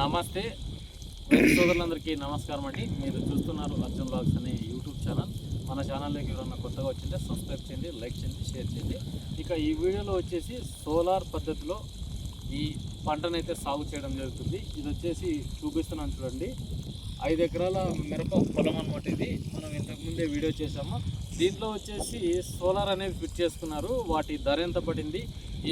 నమస్తే. సోదరులందరికీ నమస్కారం అండి. మీరు చూస్తున్నారు అర్జున్ బ్లాగ్స్ అనే యూట్యూబ్ ఛానల్. మన ఛానల్లోకి ఎవరన్నా కొత్తగా వచ్చింటే సబ్స్క్రైబ్ చేయండి లైక్ చేయండి షేర్ చేయండి. ఇక ఈ వీడియోలో వచ్చేసి సోలార్ పద్ధతిలో ఈ పంటనైతే సాగు చేయడం జరుగుతుంది. ఇది వచ్చేసి చూపిస్తున్నాను చూడండి. ఐదు ఎకరాల మిరప పొలం అనమాట ఇది. మనం ఇంతకుముందే వీడియో చేసాము దీంట్లో వచ్చేసి సోలార్ అనేది ఫిట్ చేసుకున్నారు. వాటి ధర ఎంత పడింది?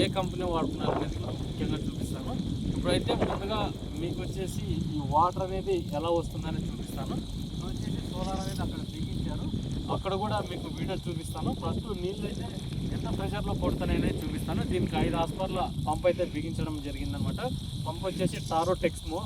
ఏ కంపెనీ వాడుతున్నారు అనేది ముఖ్యంగా చూపిస్తాను. ఇప్పుడైతే ముందుగా మీకు వచ్చేసి ఈ వాటర్ అనేది ఎలా వస్తుందని చూపిస్తాను. వచ్చేసి సోలార్ అనేది అక్కడ బిగించారు అక్కడ కూడా మీకు వీడియో చూపిస్తాను. ఫస్ట్ నీళ్ళు అయితే ఎంత ప్రెషర్లో కొడుతున్నాయనేది చూపిస్తాను. దీనికి ఐదు హాస్పర్ల పంప్ అయితే బిగించడం జరిగిందనమాట పంప్ వచ్చేసి టారో టెక్స్మో.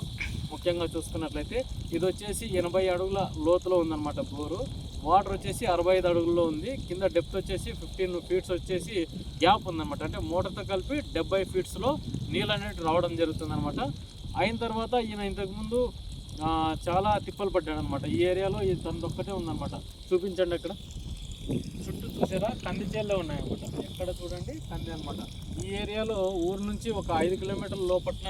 ముఖ్యంగా చూసుకున్నట్లయితే ఇది వచ్చేసి ఎనభై అడుగుల లోతులో ఉందన్నమాట బోరు. వాటర్ వచ్చేసి అరవై ఐదు అడుగుల్లో ఉంది. కింద డెప్త్ వచ్చేసి ఫిఫ్టీన్ ఫీట్స్ వచ్చేసి గ్యాప్ ఉందన్నమాట. అంటే మోటార్తో కలిపి డెబ్బై ఫీట్స్లో నీళ్ళు అనేది రావడం జరుగుతుందన్నమాట. అయిన తర్వాత ఈయన ఇంతకుముందు చాలా తిప్పలు పడ్డాడు అనమాట ఈ ఏరియాలో ఇది తనది ఉందన్నమాట. చూపించండి అక్కడ. చుట్టూ చూసారా? కంది చేల్లే ఉన్నాయన్నమాట. ఇక్కడ చూడండి. కంది అనమాట ఈ ఏరియాలో ఊరు నుంచి ఒక ఐదు కిలోమీటర్ల లోపట్న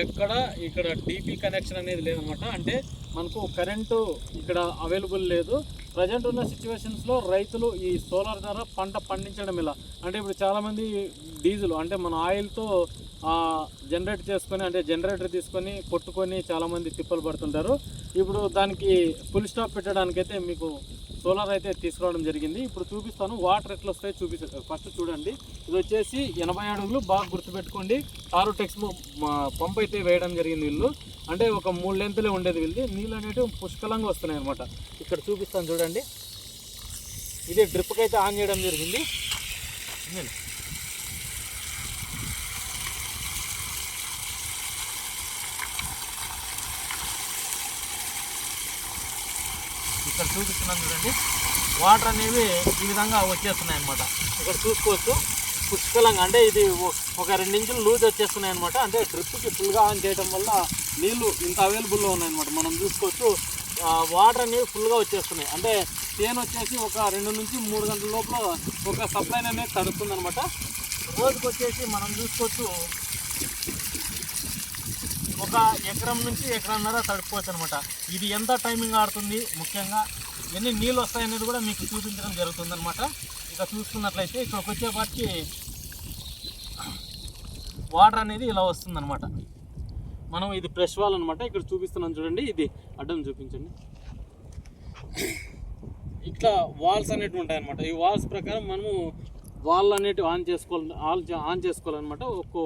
ఎక్కడ ఇక్కడ డీపీ కనెక్షన్ అనేది లేదనమాట అంటే మనకు కరెంటు ఇక్కడ అవైలబుల్ లేదు. ప్రజెంట్ ఉన్న సిచ్యువేషన్స్లో రైతులు ఈ సోలార్ ద్వారా పంట పండించడం ఇలా అంటే ఇప్పుడు చాలామంది డీజిల్ అంటే మన ఆయిల్తో జనరేట్ చేసుకొని అంటే జనరేటర్ తీసుకొని కొట్టుకొని చాలామంది తిప్పలు పడుతుంటారు. ఇప్పుడు దానికి ఫుల్ స్టాప్ పెట్టడానికైతే మీకు సోలార్ అయితే తీసుకురావడం జరిగింది. ఇప్పుడు చూపిస్తాను. వాటర్ ఎట్లా వస్తాయో చూపిస్తాను ఫస్ట్ చూడండి. ఇది వచ్చేసి ఎనభై అడుగులు బాగా గుర్తుపెట్టుకోండి. ఆరు టెక్స్ పంప్ అయితే వేయడం జరిగింది వీళ్ళు. అంటే ఒక మూడు లెంత్లే ఉండేది వీళ్ళది. నీళ్ళు అనేవి పుష్కలంగా వస్తున్నాయి అనమాట ఇక్కడ చూపిస్తాను చూడండి. ఇది డ్రిప్కి అయితే ఆన్ చేయడం జరిగింది. ఇక్కడ చూపిస్తున్నాను చూడండి. వాటర్ అనేవి ఈ విధంగా వచ్చేస్తున్నాయి అనమాట ఇక్కడ చూసుకోవచ్చు. పుష్కలంగా అంటే ఇది ఒక రెండు ఇంచులు లూజ్ వచ్చేస్తున్నాయి అనమాట అంటే డ్రిప్కి ఫుల్గా ఆన్ చేయడం వల్ల నీళ్ళు ఇంత అవైలబుల్లో ఉన్నాయన్నమాట. మనం చూసుకోవచ్చు. వాటర్ అనేవి ఫుల్గా వచ్చేస్తున్నాయి. అంటే తేనె వచ్చేసి ఒక రెండు నుంచి మూడు గంటల లోపల ఒక సప్లైన్ అనేది తడుతుంది అనమాట రోజుకి వచ్చేసి మనం చూసుకోవచ్చు. ఒక ఎకరం నుంచి ఎకరన్నర తడుపుకోవచ్చు అనమాట ఇది ఎంత టైమింగ్ ఆడుతుంది? ముఖ్యంగా ఎన్ని నీళ్ళు వస్తాయనేది కూడా మీకు చూపించడం జరుగుతుంది అనమాట ఇక చూసుకున్నట్లయితే ఇక్కడికి వచ్చేపాటికి వాటర్ అనేది ఇలా వస్తుందన్నమాట మనం ఇది ఫ్రెష్ వాల్ అనమాట ఇక్కడ చూపిస్తున్నాం చూడండి. ఇది అడ్డం చూపించండి. ఇట్లా వాల్స్ అనేటివి ఉంటాయి అనమాట ఈ వాల్స్ ప్రకారం మనము వాళ్ళు అనేటివి ఆన్ చేసుకోవాలి ఆన్ ఆన్ చేసుకోవాలన్నమాట. ఒక్కో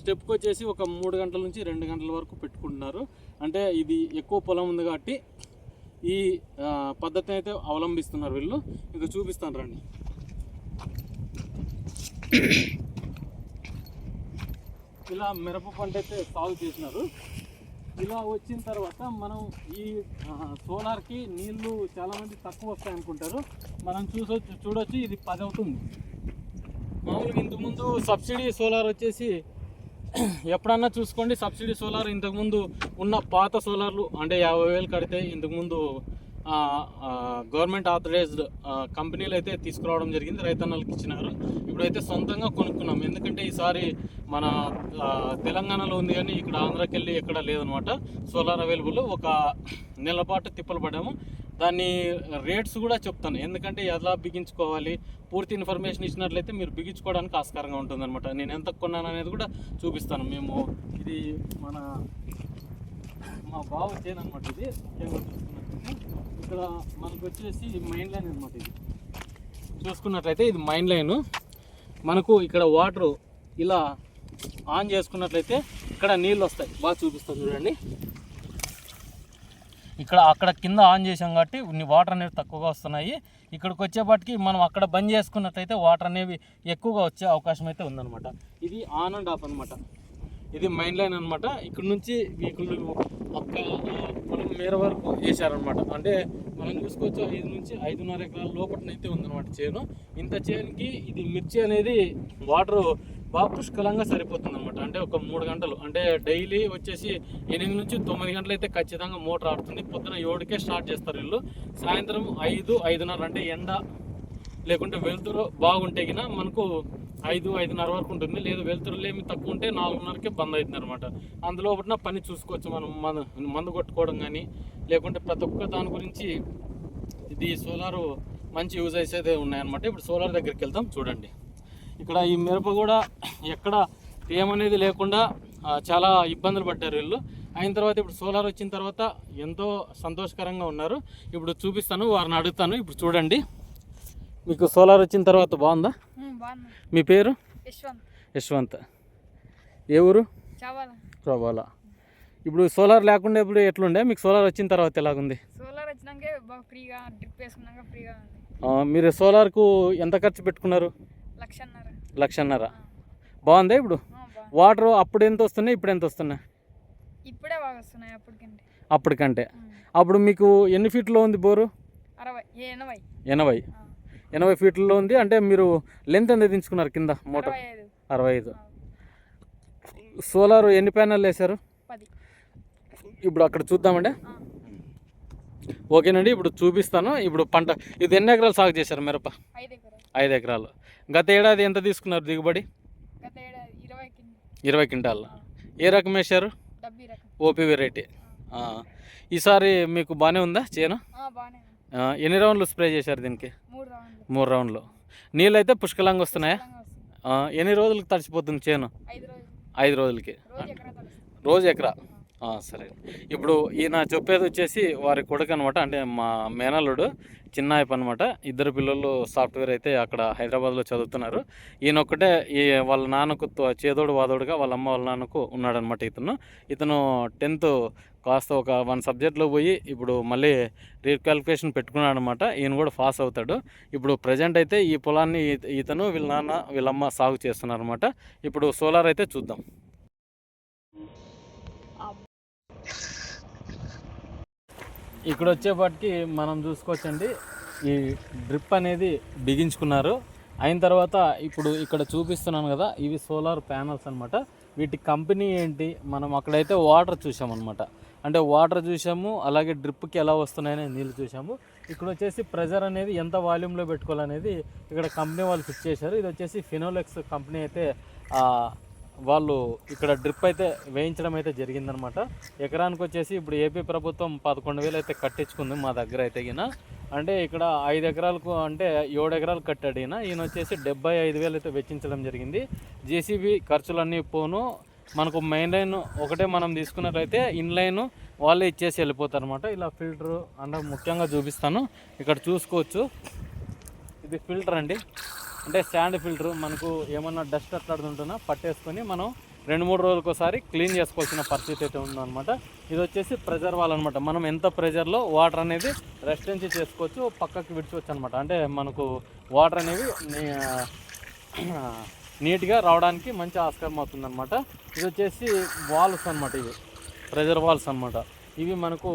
స్టెప్కి వచ్చేసి ఒక మూడు గంటల నుంచి రెండు గంటల వరకు పెట్టుకుంటున్నారు. అంటే ఇది ఎక్కువ పొలం ఉంది కాబట్టి ఈ పద్ధతి పద్ధతిని అయితే అవలంబిస్తున్నారు వీళ్ళు. ఇంకా చూపిస్తాను రండి. ఇలా మిరప పంట అయితే సాగు చేసినారు. ఇలా వచ్చిన తర్వాత మనం ఈ సోలార్కి నీళ్ళు చాలామంది తక్కువ వస్తాయి అనుకుంటారు మనం చూసొచ్చు చూడొచ్చు ఇది పది అవుతుంది మామూలుగా ఇంతకుముందు సబ్సిడీ సోలార్ వచ్చేసి ఎప్పుడన్నా చూసుకోండి సబ్సిడీ సోలార్ ఇంతకుముందు ఉన్న పాత సోలార్లు అంటే యాభై వేలు కడితే ఇంతకుముందు గవర్నమెంట్ ఆథరైజ్డ్ కంపెనీలు అయితే తీసుకురావడం జరిగింది రైతన్నలకు ఇచ్చినారు. ఇప్పుడైతే సొంతంగా కొనుక్కున్నాం. ఎందుకంటే ఈసారి మన తెలంగాణలో ఉంది కానీ ఇక్కడ ఆంధ్రాకి వెళ్ళి ఎక్కడ లేదనమాట. సోలార్ అవైలబుల్ ఒక నెల పాటు తిప్పలు పడ్డాము. దాన్ని రేట్స్ కూడా చెప్తాను. ఎందుకంటే ఎలా బిగించుకోవాలి? పూర్తి ఇన్ఫర్మేషన్ ఇచ్చినట్లయితే మీరు బిగించుకోవడానికి ఆస్కారంగా ఉంటుందన్నమాట. నేను ఎంత కొన్నాను అనేది కూడా చూపిస్తాను. మేము ఇది మన మా బావ చేను అనమాట ఇది. ముఖ్యంగా ఇక్కడ మనకు వచ్చేసి మైన్ లైన్ అనమాట ఇది. చూసుకున్నట్లయితే ఇది మైన్ లైన్. మనకు ఇక్కడ వాటర్ ఇలా ఆన్ చేసుకున్నట్లయితే ఇక్కడ నీళ్ళు వస్తాయి. బాగా చూపిస్తాను చూడండి. ఇక్కడ అక్కడ కింద ఆన్ చేసాం కాబట్టి ఇన్ని వాటర్ అనేవి తక్కువగా వస్తున్నాయి. ఇక్కడికి వచ్చేపాటికి మనం అక్కడ బంద్ చేసుకున్నట్టయితే వాటర్ అనేవి ఎక్కువగా వచ్చే అవకాశం అయితే ఉందన్నమాట. ఇది ఆన్ అండ్ ఆఫ్ అనమాట ఇది మైండ్ లైన్ అనమాట ఇక్కడ నుంచి వీకులు ఒక్క పొలం మేర వరకు వేసారనమాట అంటే మనం చూసుకోవచ్చు ఐదు నుంచి ఐదున్నర ఎకరాల లోపలనైతే ఉందన్నమాట చేను. ఇంత చేనుకి ఇది మిర్చి అనేది వాటర్ బాగా పుష్కలంగా సరిపోతుంది అనమాట అంటే ఒక మూడు గంటలు. అంటే డైలీ వచ్చేసి ఎనిమిది నుంచి తొమ్మిది గంటలు అయితే ఖచ్చితంగా మోటార్ ఆడుతుంది. పొద్దున ఏడుకే స్టార్ట్ చేస్తారు వీళ్ళు. సాయంత్రం ఐదు ఐదున్నర అంటే ఎండ లేకుంటే వెలుతురు బాగుంటే కినా మనకు ఐదు ఐదున్నర వరకు ఉంటుంది. లేదు వెలుతురు లేమి తక్కువ ఉంటే నాలుగున్నరకే బంద్ అవుతుంది అనమాట అందులో ఒకటిన పని చూసుకోవచ్చు మనం. మన మందు కొట్టుకోవడం కానీ లేకుంటే ప్రతి ఒక్క దాని గురించి ఇది సోలారు మంచి యూజ్ అయితే ఉన్నాయన్నమాట. ఇప్పుడు సోలార్ దగ్గరికి వెళ్తాం చూడండి. ఇక్కడ ఈ మిరప కూడా ఎక్కడ తేమనేది లేకుండా ఆ, చాలా ఇబ్బందులు పడ్డారు వీళ్ళు. అయిన తర్వాత ఇప్పుడు సోలార్ వచ్చిన తర్వాత ఎంతో సంతోషకరంగా ఉన్నారు. ఇప్పుడు చూపిస్తాను వారిని అడుగుతాను. ఇప్పుడు చూడండి. మీకు సోలార్ వచ్చిన తర్వాత బాగుందా? బాగుంది. మీ పేరు? యశ్వంత్. ఏ ఊరు? చావాలా. ప్రభాల ఇప్పుడు సోలార్ లేకుండా ఇప్పుడు ఎట్లుండే? మీకు సోలార్ వచ్చిన తర్వాత ఎలాగుంది? సోలార్ వచ్చినాకే బాగా ఫ్రీగా డ్రిప్ వేసుకున్నాక ఫ్రీగా ఉంది. ఆ, మీరు సోలార్కు ఎంత ఖర్చు పెట్టుకున్నారు? లక్షన్నర. లక్షన్నర. బాగుందా ఇప్పుడు? వాటర్ అప్పుడు ఎంత వస్తున్నాయి ఇప్పుడు ఎంత వస్తున్నాయి? ఇప్పుడే బాగా వస్తున్నాయి అప్పటికంటే. అప్పటికంటే. అప్పుడు మీకు ఎన్ని ఫీట్లో ఉంది బోరు? ఎనభై. ఎనభై. ఎనభై ఫీట్లలో ఉంది అంటే మీరు లెంత్ ఎంత దించుకున్నారు కింద మోటార్? అరవై ఐదు. సోలార్ ఎన్ని ప్యానెల్ వేశారు? ఇప్పుడు అక్కడ చూద్దామండి. ఓకేనండి ఇప్పుడు చూపిస్తాను. ఇప్పుడు పంట ఇది ఎన్ని ఎకరాలు సాగు చేశారు మిరప? ఐదు ఎకరాలు. గత ఏడాది ఎంత తీసుకున్నారు దిగుబడి? ఇరవై క్వింటాల్ ఏ రకం వేశారు? OP variety. ఈసారి మీకు బాగానే ఉందా చేను? ఎన్ని రౌండ్లు స్ప్రే చేశారు దీనికి? మూడు రౌండ్లు. నీళ్ళు అయితే పుష్కలంగా వస్తున్నాయా? ఎన్ని రోజులకు తడిచిపోతుంది చేను? ఐదు రోజులకి. రోజు ఎకరా. సరే. ఇప్పుడు ఈయన చెప్పేది వచ్చేసి వారి కొడుకు అనమాట అంటే మా మేనల్లుడు చిన్నాయప్ అనమాట ఇద్దరు పిల్లలు సాఫ్ట్వేర్ అయితే అక్కడ హైదరాబాద్లో చదువుతున్నారు. ఈయన ఒక్కటే ఈ వాళ్ళ నాన్నకు తో- చేదోడు వాదోడుగా వాళ్ళ అమ్మ వాళ్ళ నాన్నకు ఉన్నాడనమాట ఇతను. ఇతను టెన్త్ కాస్త ఒక వన్ సబ్జెక్ట్లో పోయి ఇప్పుడు మళ్ళీ రీక్వాలిఫికేషన్ పెట్టుకున్నాడు అనమాట ఈయన కూడా పాస్ అవుతాడు. ఇప్పుడు ప్రజెంట్ అయితే ఈ పొలాన్ని ఇతను వీళ్ళ నాన్న వీళ్ళమ్మ సాగు చేస్తున్నారనమాట ఇప్పుడు సోలార్ అయితే చూద్దాం. ఇక్కడ వచ్చేపాటికి మనం చూసుకోవచ్చండి. ఈ డ్రిప్ అనేది బిగించుకున్నారు. అయిన తర్వాత ఇప్పుడు ఇక్కడ చూపిస్తున్నాను కదా ఇవి సోలార్ ప్యానల్స్ అనమాట వీటి కంపెనీ ఏంటి? మనం అక్కడైతే వాటర్ చూసామన్నమాట అంటే వాటర్ చూసాము అలాగే డ్రిప్కి ఎలా వస్తున్నాయని నీళ్ళు చూసాము. ఇక్కడ వచ్చేసి ప్రెజర్ అనేది ఎంత వాల్యూమ్లో పెట్టుకోవాలనేది ఇక్కడ కంపెనీ వాళ్ళు ఫిక్స్ చేశారు. ఇది వచ్చేసి ఫినోలెక్స్ కంపెనీ అయితే వాళ్ళు ఇక్కడ డ్రిప్ అయితే వేయించడం అయితే జరిగిందనమాట. ఎకరానికి వచ్చేసి ఇప్పుడు ఏపీ ప్రభుత్వం పదకొండు వేలు అయితే కట్టించుకుంది మా దగ్గర అయితే ఈయన. అంటే ఇక్కడ ఐదు ఎకరాలకు అంటే ఏడు ఎకరాలు కట్టాడు ఈయన. ఈయన వచ్చేసి డెబ్బై ఐదు వేలు అయితే వెచ్చించడం జరిగింది. జేసీబీ ఖర్చులన్నీ పోను. మనకు మెయిన్ లైన్ ఒకటే మనం తీసుకున్నట్లయితే ఇన్ లైన్ వాళ్ళే ఇచ్చేసి వెళ్ళిపోతారు అనమాట ఇలా ఫిల్టరు అంటే ముఖ్యంగా చూపిస్తాను. ఇక్కడ చూసుకోవచ్చు. ఇది ఫిల్టర్ అండి. అంటే శాండ్ ఫిల్టర్ మనకు ఏమన్నా డస్ట్ అట్లాడుతుంటున్నా పట్టేసుకొని మనం రెండు మూడు రోజులకు ఒకసారి క్లీన్ చేసుకోవాల్సిన పరిస్థితి అయితే ఉందన్నమాట. ఇది వచ్చేసి ప్రెజర్ వాల్ అనమాట మనం ఎంత ప్రెజర్లో వాటర్ అనేది రెస్టెన్స్ చేసుకోవచ్చు పక్కకి విడిచవచ్చు అనమాట అంటే మనకు వాటర్ అనేవి నీట్గా రావడానికి మంచి ఆస్కారం అవుతుందన్నమాట. ఇది వచ్చేసి వాల్స్ అనమాట ఇవి. ప్రెజర్ వాల్స్ అనమాట ఇవి మనకు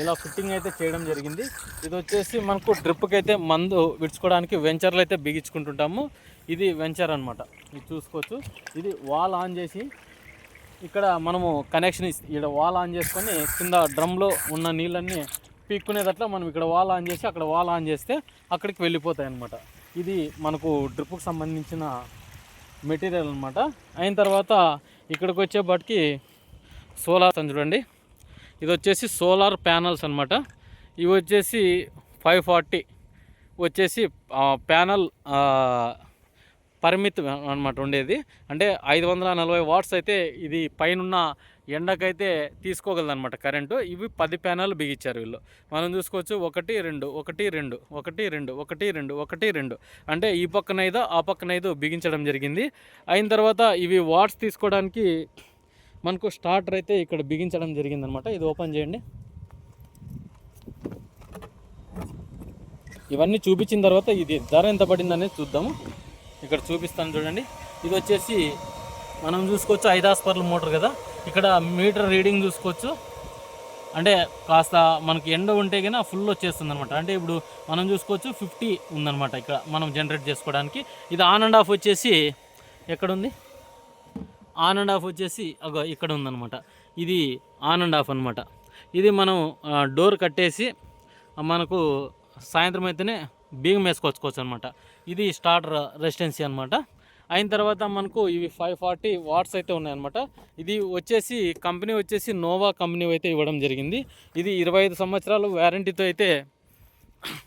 ఇలా ఫిట్టింగ్ అయితే చేయడం జరిగింది. ఇది వచ్చేసి మనకు డ్రిప్కి అయితే మందు విడుచుకోవడానికి వెంచర్లు అయితే బిగించుకుంటుంటాము. ఇది వెంచర్ అనమాట ఇది చూసుకోవచ్చు. ఇది వాల్ ఆన్ చేసి ఇక్కడ మనము కనెక్షన్ ఇక్కడ వాల్ ఆన్ చేసుకొని కింద డ్రమ్లో ఉన్న నీళ్ళన్నీ పీక్కునేటట్లా మనం ఇక్కడ వాల్ ఆన్ చేసి అక్కడ వాల్ ఆన్ చేస్తే అక్కడికి వెళ్ళిపోతాయి అనమాట ఇది మనకు డ్రిప్కి సంబంధించిన మెటీరియల్ అనమాట అయిన తర్వాత ఇక్కడికి వచ్చేపాటికి సోలార్ అని చూడండి ఇది వచ్చేసి సోలార్ ప్యానల్స్ అనమాట ఇవి వచ్చేసి ఫైవ్ ఫార్టీ వచ్చేసి ప్యానల్ పరిమితి అనమాట ఉండేది. అంటే ఐదు వందల నలభై వాట్స్ అయితే ఇది పైనున్న ఎండకైతే తీసుకోగలదనమాట కరెంటు. ఇవి పది ప్యానల్ బిగించారు వీళ్ళు. మనం చూసుకోవచ్చు ఒకటి రెండు ఒకటి రెండు ఒకటి రెండు ఒకటి రెండు ఒకటి రెండు. అంటే ఈ పక్కన ఐదు ఆ పక్కన ఐదు బిగించడం జరిగింది. అయిన తర్వాత ఇవి వాట్స్ తీసుకోవడానికి మనకు స్టార్టర్ అయితే ఇక్కడ బిగించడం జరిగిందనమాట ఇది ఓపెన్ చేయండి. ఇవన్నీ చూపించిన తర్వాత ఇది ధర ఎంత పడిందనేది చూద్దాము. ఇక్కడ చూపిస్తాను చూడండి. ఇది వచ్చేసి మనం చూసుకోవచ్చు ఐదు హాస్పర్ల మోటార్ కదా. ఇక్కడ మీటర్ రీడింగ్ చూసుకోవచ్చు. అంటే కాస్త మనకి ఎండ ఉంటే కన్నా ఫుల్ వచ్చేస్తుంది అనమాట అంటే ఇప్పుడు మనం చూసుకోవచ్చు ఫిఫ్టీ ఉందనమాట ఇక్కడ మనం జనరేట్ చేసుకోవడానికి. ఇది ఆన్ అండ్ ఆఫ్ వచ్చేసి ఎక్కడుంది? ఆన్ అండ్ ఆఫ్ వచ్చేసి అగో ఇక్కడ ఉందన్నమాట. ఇది ఆన్ అండ్ ఆఫ్ అనమాట ఇది మనం డోర్ కట్టేసి మనకు సాయంత్రం అయితేనే బీగం వేసుకొచ్చుకోవచ్చు అనమాట ఇది స్టార్టర్ రెసిడెన్సీ అనమాట అయిన తర్వాత మనకు ఇవి ఫైవ్ ఫార్టీ వాట్స్ అయితే ఉన్నాయన్నమాట. ఇది వచ్చేసి కంపెనీ వచ్చేసి నోవా కంపెనీ అయితే ఇవ్వడం జరిగింది. ఇది ఇరవై ఐదు సంవత్సరాలు వ్యారంటీతో అయితే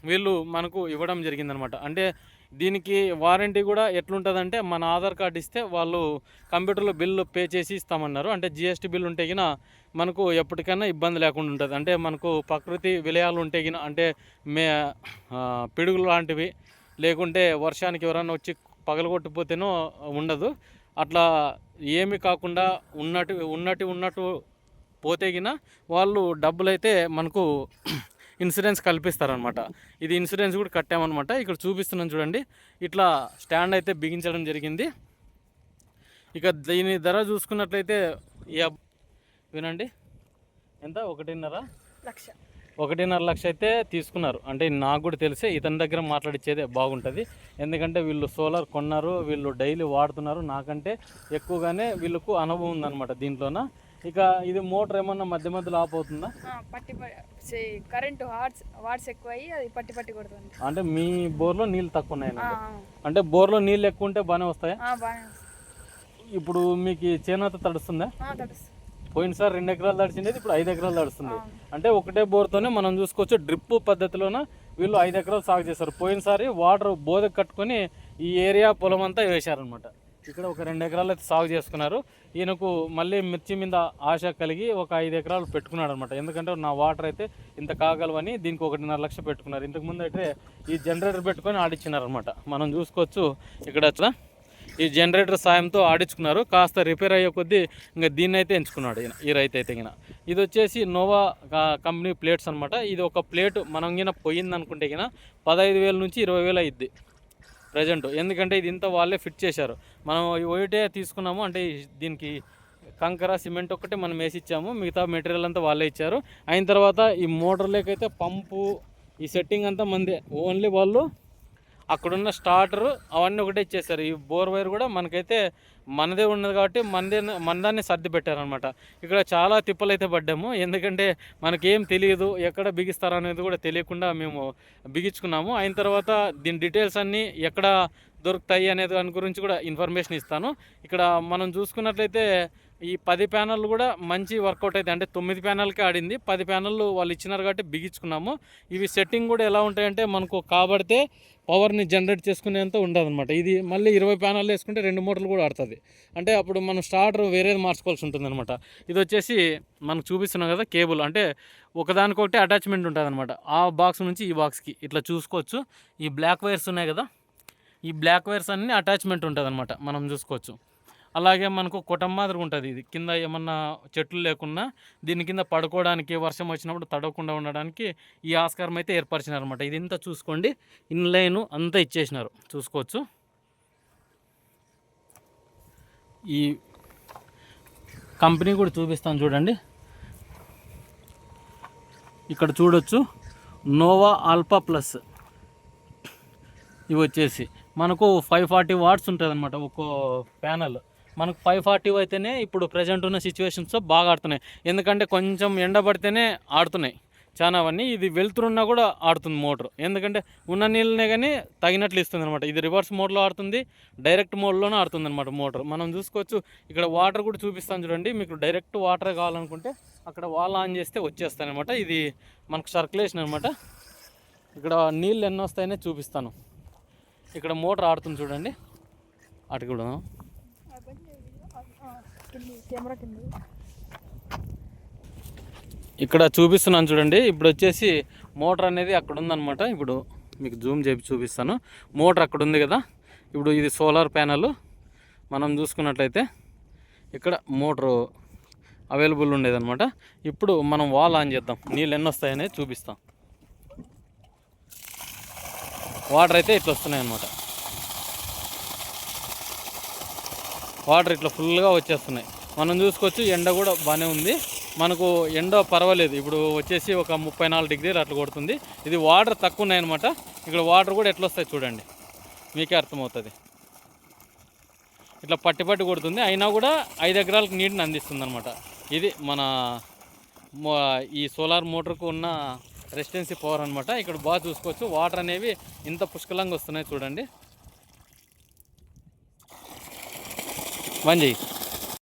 వీళ్ళు మనకు ఇవ్వడం జరిగిందనమాట అంటే దీనికి వారంటీ కూడా ఎట్లుంటుందంటే మన ఆధార్ కార్డు ఇస్తే వాళ్ళు కంప్యూటర్లో బిల్లు పే చేసి ఇస్తామన్నారు. అంటే జిఎస్టీ బిల్ ఉంటే గిన మనకు ఎప్పటికైనా ఇబ్బంది లేకుండా ఉంటుంది. అంటే మనకు ప్రకృతి విలయాలు ఉంటే గిన అంటే మే పిడుగులు లాంటివి లేకుంటే వర్షానికి ఎవరైనా వచ్చి పగలగొట్టిపోతేనో ఉండదు. అట్లా ఏమి కాకుండా ఉన్నట్టు ఉన్నట్టు ఉన్నట్టు పోతే గిన వాళ్ళు డబ్బులు అయితే మనకు ఇన్సూరెన్స్ కల్పిస్తారనమాట ఇది ఇన్సూరెన్స్ కూడా కట్టామన్నమాట. ఇక్కడ చూపిస్తున్నాను చూడండి. ఇట్లా స్టాండ్ అయితే బిగించడం జరిగింది. ఇక దీని ధర చూసుకున్నట్లయితే వినండి. ఎంత? ఒకటిన్నర? లక్ష. ఒకటిన్నర లక్ష అయితే తీసుకున్నారు. అంటే నాకు కూడా తెలిసే ఇతని దగ్గర మాట్లాడిచ్చేదే బాగుంటుంది. ఎందుకంటే వీళ్ళు సోలార్ కొన్నారు వీళ్ళు డైలీ వాడుతున్నారు. నాకంటే ఎక్కువగానే వీళ్ళకు అనుభవం ఉందన్నమాట దీంట్లోన. ఇక ఇది మోటార్ ఏమన్నా మధ్య మధ్యలో ఆఫ్ అవుతుందా? పట్టి కరెంటు వాట్స్ వాట్స్ ఎక్కువ అయ్యి అది పట్టి పట్టి కొడుతుంది. అంటే మీ బోర్లో నీళ్ళు తక్కువ ఉన్నాయి అంటే బోర్లో నీళ్ళు ఎక్కువ ఉంటే బాగానే వస్తాయా. ఇప్పుడు మీకు చేనేత తడుస్తుందా? పోయినసారి రెండు ఎకరాలు తడిచిండేది ఇప్పుడు ఐదు ఎకరాలు తడుస్తుంది. అంటే ఒకటే బోర్తోనే మనం చూసుకోవచ్చు డ్రిప్ పద్ధతిలోన వీళ్ళు ఐదు ఎకరాలు సాగు చేస్తారు పోయినసారి వాటర్ బోధ కట్టుకొని ఈ ఏరియా పొలం అంతా వేశారనమాట ఇక్కడ ఒక రెండు ఎకరాలు అయితే సాగు చేసుకున్నారు. ఈయనకు మళ్ళీ మిర్చి మీద ఆశ కలిగి ఒక ఐదు ఎకరాలు పెట్టుకున్నాడు అనమాట ఎందుకంటే నా వాటర్ అయితే ఇంత కాగలవని దీనికి ఒకటిన్నర లక్ష పెట్టుకున్నారు. ఇంతకుముందు అయితే ఈ జనరేటర్ పెట్టుకొని ఆడిచ్చినారనమాట మనం చూసుకోవచ్చు ఇక్కడ అట్లా. ఈ జనరేటర్ సాయంతో ఆడించుకున్నారు కాస్త రిపేర్ అయ్యే కొద్దీ ఇంకా దీన్ని అయితే ఎంచుకున్నాడు ఈయన ఈ రైతు అయితే గిన ఇది వచ్చేసి నోవా కంపెనీ ప్లేట్స్ అనమాట ఇది ఒక ప్లేట్ మనం గిన పోయిందనుకుంటే గిన పదహైదు వేల నుంచి ఇరవై వేలు అయ్యిద్ది ప్రజెంట్. ఎందుకంటే ఇది ఇంత వాళ్ళే ఫిట్ చేశారు. మనం ఒకటే తీసుకున్నాము అంటే దీనికి కంకర సిమెంట్ ఒక్కటే మనం వేసి ఇచ్చాము మిగతా మెటీరియల్ అంతా వాళ్ళే ఇచ్చారు. అయిన తర్వాత ఈ మోటార్లకైతే పంపు ఈ సెట్టింగ్ అంతా మందే. ఓన్లీ వాళ్ళు అక్కడున్న స్టార్టర్ అవన్నీ ఒకటే ఇచ్చేసారు ఈ బోర్ వైర్ కూడా మనకైతే మనదే ఉన్నది కాబట్టి మనదే మనదాన్ని సర్ది పెట్టారనమాట ఇక్కడ చాలా తిప్పలు అయితే పడ్డాము. ఎందుకంటే మనకేం తెలియదు ఎక్కడ బిగిస్తారు అనేది కూడా తెలియకుండా మేము బిగించుకున్నాము. అయిన తర్వాత దీని డీటెయిల్స్ అన్నీ ఎక్కడ దొరుకుతాయి అనేది దాని గురించి కూడా ఇన్ఫర్మేషన్ ఇస్తాను. ఇక్కడ మనం చూసుకున్నట్లయితే ఈ పది ప్యానల్ కూడా మంచి వర్కౌట్ అయితే అంటే తొమ్మిది ప్యానల్కే ఆడింది. పది ప్యానల్ వాళ్ళు ఇచ్చినారు కాబట్టి బిగించుకున్నాము. ఇవి సెట్టింగ్ కూడా ఎలా ఉంటాయంటే మనకు కాబడితే పవర్ని జనరేట్ చేసుకునేంత ఉండదన్నమాట. ఇది మళ్ళీ ఇరవై ప్యానల్ వేసుకుంటే రెండు మోటార్లు కూడా ఆడుతుంది. అంటే అప్పుడు మనం స్టార్టర్ వేరేది మార్చుకోవాల్సి ఉంటుందన్నమాట. ఇది వచ్చేసి మనకు చూపిస్తున్నాం కదా కేబుల్. అంటే ఒకదానికొకటి అటాచ్మెంట్ ఉంటుందనమాట ఆ బాక్స్ నుంచి ఈ బాక్స్కి. ఇట్లా చూసుకోవచ్చు. ఈ బ్లాక్ వైర్స్ ఉన్నాయి కదా ఈ బ్లాక్ వైర్స్ అన్నీ అటాచ్మెంట్ ఉంటుంది అనమాట మనం చూసుకోవచ్చు. అలాగే మనకు కుటుంబ మాదిరి ఉంటుంది ఇది. కింద ఏమన్నా చెట్లు లేకున్నా దీని కింద పడుకోవడానికి వర్షం వచ్చినప్పుడు తడవకుండా ఉండడానికి ఈ ఆస్కారం అయితే ఏర్పరిచినారు అనమాట ఇది ఇంత చూసుకోండి. ఇన్లైన్ అంతా ఇచ్చేసినారు. చూసుకోవచ్చు. ఈ కంపెనీ కూడా చూపిస్తాను చూడండి. ఇక్కడ చూడొచ్చు. Nova alpha plus. ఇవి వచ్చేసి మనకు ఫైవ్ ఫార్టీ వాట్స్ ఉంటుంది అనమాట ఒక్కో ప్యానల్. మనకు ఫైవ్ ఫార్టీ అయితేనే ఇప్పుడు ప్రజెంట్ ఉన్న సిచ్యువేషన్స్లో బాగా ఆడుతున్నాయి. ఎందుకంటే కొంచెం ఎండబడితేనే ఆడుతున్నాయి. చాలా అవన్నీ. ఇది వెళ్తురున్నా కూడా ఆడుతుంది మోటార్ ఎందుకంటే ఉన్న నీళ్ళనే కానీ తగినట్లు ఇస్తుంది అనమాట ఇది రివర్స్ మోడ్లో ఆడుతుంది డైరెక్ట్ మోడ్లోనే ఆడుతుంది అనమాట మోటార్ మనం చూసుకోవచ్చు ఇక్కడ వాటర్ కూడా చూపిస్తాను చూడండి. మీకు డైరెక్ట్ వాటర్ కావాలనుకుంటే అక్కడ వాల్ ఆన్ చేస్తే వచ్చేస్తాయి అనమాట ఇది మనకు సర్క్యులేషన్ అనమాట ఇక్కడ నీళ్ళు ఎన్ని వస్తాయనే చూపిస్తాను. ఇక్కడ మోటార్ ఆడుతుంది చూడండి. అటు కూడా. కెమెరా కింద. ఇక్కడ చూపిస్తున్నాను చూడండి. ఇప్పుడు వచ్చేసి మోటార్ అనేది అక్కడ ఉందన్నమాట. ఇప్పుడు మీకు జూమ్ చేసి చూపిస్తాను. మోటార్ అక్కడ ఉంది కదా. ఇప్పుడు ఇది సోలార్ ప్యానల్. మనం చూసుకున్నట్లయితే ఇక్కడ మోటారు అవైలబుల్ ఉండేదన్నమాట. ఇప్పుడు మనం వాల్ ఆన్ చేద్దాం. నీళ్ళు ఎన్ని వస్తాయనేది చూపిస్తాం. వాటర్ అయితే ఇట్లా వస్తున్నాయి అన్నమాట వాటర్ ఇట్లా ఫుల్గా వచ్చేస్తున్నాయి. మనం చూసుకోవచ్చు ఎండ కూడా బాగానే ఉంది. మనకు ఎండ పర్వాలేదు. ఇప్పుడు వచ్చేసి ఒక ముప్పై నాలుగు డిగ్రీలు అట్లా కొడుతుంది. ఇది వాటర్ తక్కువ ఉన్నాయన్నమాట. ఇక్కడ వాటర్ కూడా ఎట్లా వస్తాయి చూడండి. మీకే అర్థమవుతుంది. ఇట్లా పట్టి పట్టి కొడుతుంది. అయినా కూడా ఐదు ఎకరాలకు నీటిని అందిస్తుంది అనమాట ఇది మన ఈ సోలార్ మోటార్కు ఉన్న రెసిడెన్సీ పవర్ అనమాట ఇక్కడ బాగా చూసుకోవచ్చు. వాటర్ అనేవి ఇంత పుష్కలంగా వస్తున్నాయి చూడండి. బంద్ చేయి